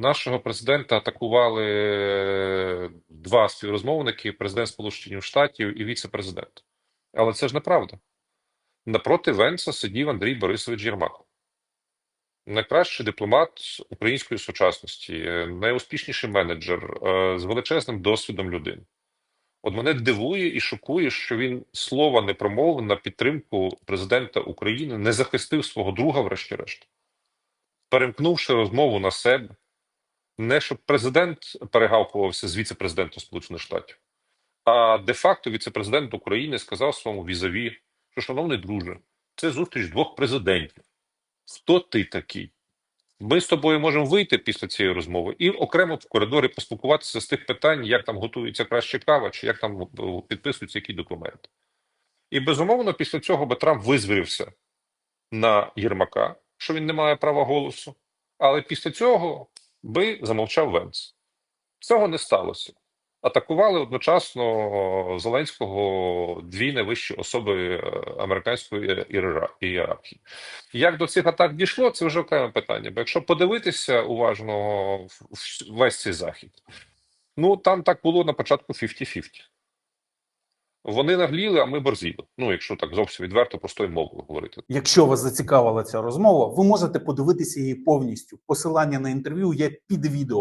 Нашого президента атакували е, два співрозмовники: президент Сполучених Штатів і віце-президент. Але це ж неправда. Напроти Венса сидів Андрій Борисович Єрмак, найкращий дипломат української сучасності, е, найуспішніший менеджер е, з величезним досвідом людини. От мене дивує і шокує, що він слова не промовив на підтримку президента України, не захистив свого друга, врешті-решт, перемкнувши розмову на себе. Не щоб президент перегавкувався з віце-президентом Сполучених Штатів, а де-факто віце-президент України сказав своєму візаві, що, шановний друже, це зустріч двох президентів. Хто ти такий? Ми з тобою можемо вийти після цієї розмови і окремо в коридорі поспілкуватися з тих питань, як там готується краще кава, чи як там е, підписуються які документи. І безумовно, після цього би Трамп визвірився на Єрмака, що він не має права голосу. Але після цього би замовчав Венц. Цього не сталося. Атакували одночасно Зеленського дві найвищі особи е, американської ієра- ієрархії. Як до цих атак дійшло, це вже окреме питання. Бо якщо подивитися уважно весь цей захід, ну там так було на початку 50-50. Вони нагліли, а ми борзіли. Ну, якщо так зовсім відверто, простою мовою говорити. Якщо вас зацікавила ця розмова, ви можете подивитися її повністю. Посилання на інтерв'ю є під відео.